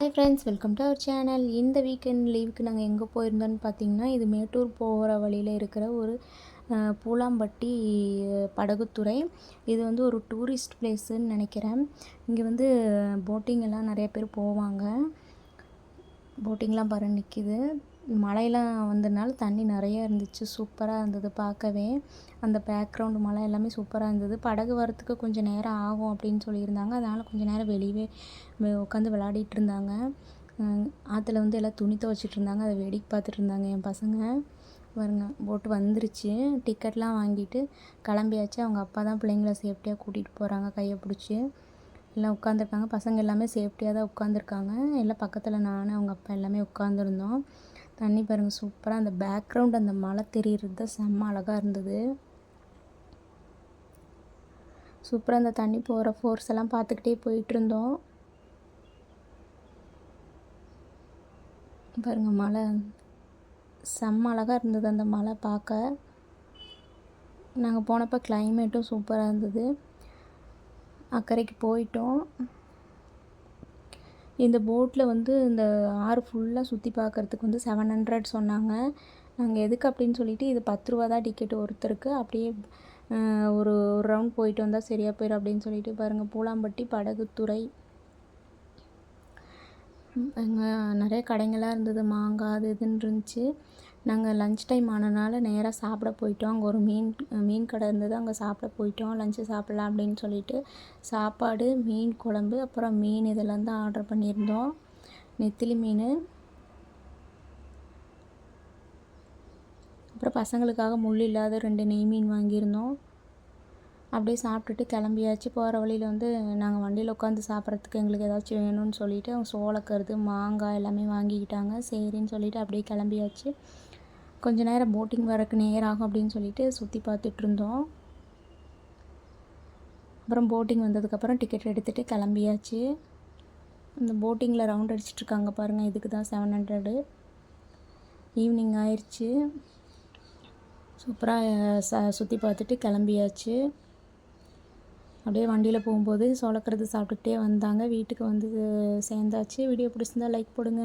Hi friends welcome to our channel இந்த weekend லீவுக்கு நாங்கள் எங்கே போயிருந்தோன்னு பார்த்தீங்கன்னா இது மேட்டூர் போகிற வழியில் இருக்கிற ஒரு பூலாம்பட்டி படகுத்துறை. இது வந்து ஒரு டூரிஸ்ட் பிளேஸுன்னு நினைக்கிறேன். இங்கே வந்து போட்டிங் எல்லாம் நிறைய பேர் போவாங்க. போட்டிங்லாம் பாரு நிற்கிது மழையெல்லாம் வந்ததுனால தண்ணி நிறையா இருந்துச்சு. சூப்பராக இருந்தது பார்க்கவே. அந்த பேக்ரவுண்டு மலை எல்லாமே சூப்பராக இருந்தது. படகு வரத்துக்கு கொஞ்சம் நேரம் ஆகும் அப்படின்னு சொல்லியிருந்தாங்க. அதனால் கொஞ்சம் நேரம் வெளியவே உட்காந்து விளையாடிட்டு இருந்தாங்க. ஆற்றுல வந்து எல்லாம் துணி துவைச்சிட்டு இருந்தாங்க. அதை வேடிக்கை பார்த்துட்டு இருந்தாங்க என் பசங்க. பாருங்க போட்டு வந்துருச்சு. டிக்கெட்லாம் வாங்கிட்டு கிளம்பியாச்சு. அவங்க அப்பா தான் பிள்ளைங்கள சேஃப்டியாக கூட்டிகிட்டு போகிறாங்க கையை பிடிச்சி. எல்லாம் உட்காந்துருக்காங்க பசங்க எல்லாமே சேஃப்டியாக தான் உட்காந்துருக்காங்க எல்லாம் பக்கத்தில் நான் அவங்க அப்பா எல்லாமே உட்காந்துருந்தோம் தண்ணி பாருங்கள் சூப்பராக அந்த பேக்ரவுண்ட் அந்த மலை தெரிகிறது தான் செம்ம அழகாக இருந்தது. சூப்பராக அந்த தண்ணி போகிற ஃபோர்ஸ் எல்லாம் பார்த்துக்கிட்டே போயிட்டுருந்தோம் பாருங்கள் மலை. செம்ம அழகாக இருந்தது அந்த மலை பார்க்க. நாங்கள் போனப்போ கிளைமேட்டும் சூப்பராக இருந்தது. அக்கறைக்கு போயிட்டோம். இந்த போட்டில் வந்து இந்த ஆறு ஃபுல்லாக சுற்றி பார்க்குறதுக்கு வந்து செவன் ஹண்ட்ரட் சொன்னாங்க. நாங்கள் எதுக்கு அப்படின்னு சொல்லிவிட்டு இது பத்து ரூபா தான் டிக்கெட் ஒருத்தருக்கு. அப்படியே ஒரு ஒரு ரவுண்ட் போயிட்டு வந்தால் சரியாக போயிடும் அப்படின்னு சொல்லிட்டு பாருங்கள் பூலாம்பட்டி படகுத்துறை. அங்கே நிறைய கடைங்களாக இருந்தது. மாங்காய் அது இதுன்னு இருந்துச்சு. நாங்கள் லஞ்ச் டைம் ஆனனால நேராக சாப்பிட போயிட்டோம். அங்கே ஒரு மீன் மீன் கடை இருந்தது. அங்கே சாப்பிட போயிட்டோம். லஞ்சு சாப்பிட்லாம் அப்படின்னு சொல்லிட்டு சாப்பாடு மீன் குழம்பு அப்புறம் மீன் இதெல்லாம் தான் ஆர்டர் பண்ணியிருந்தோம். நெத்திலி மீன். அப்புறம் பசங்களுக்காக முள் இல்லாத ரெண்டு நெய் மீன் வாங்கியிருந்தோம். அப்படியே சாப்பிட்டுட்டு கிளம்பியாச்சு. போகிற வழியில் வந்து நாங்கள் வண்டியில் உட்காந்து சாப்பிட்றதுக்கு எங்களுக்கு ஏதாச்சும் வேணும்னு சொல்லிவிட்டு அவங்க சோளக்கருது மாங்காய் எல்லாமே வாங்கிக்கிட்டாங்க. சரின்னு சொல்லிவிட்டு அப்படியே கிளம்பியாச்சு. கொஞ்ச நேரம் போட்டிங் வரக்கு நேரம் ஆகும் அப்படின்னு சொல்லிட்டு சுற்றி பார்த்துட்டு இருந்தோம். அப்புறம் போட்டிங் வந்ததுக்கப்புறம் டிக்கெட் எடுத்துகிட்டு கிளம்பியாச்சு. இந்த போட்டிங்கில் ரவுண்ட் அடிச்சிட்ருக்காங்க பாருங்கள் இதுக்கு தான் செவன் ஹண்ட்ரடு ஈவினிங் ஆயிடுச்சு சூப்பராக ச சுற்றி பார்த்துட்டு கிளம்பியாச்சு. அப்படியே வண்டியில் போகும்போது சோளக்கருது சாப்பிட்டுக்கிட்டே வந்தாங்க. வீட்டுக்கு வந்து சேர்ந்தாச்சு. வீடியோ பிடிச்சிருந்தா லைக் போடுங்க.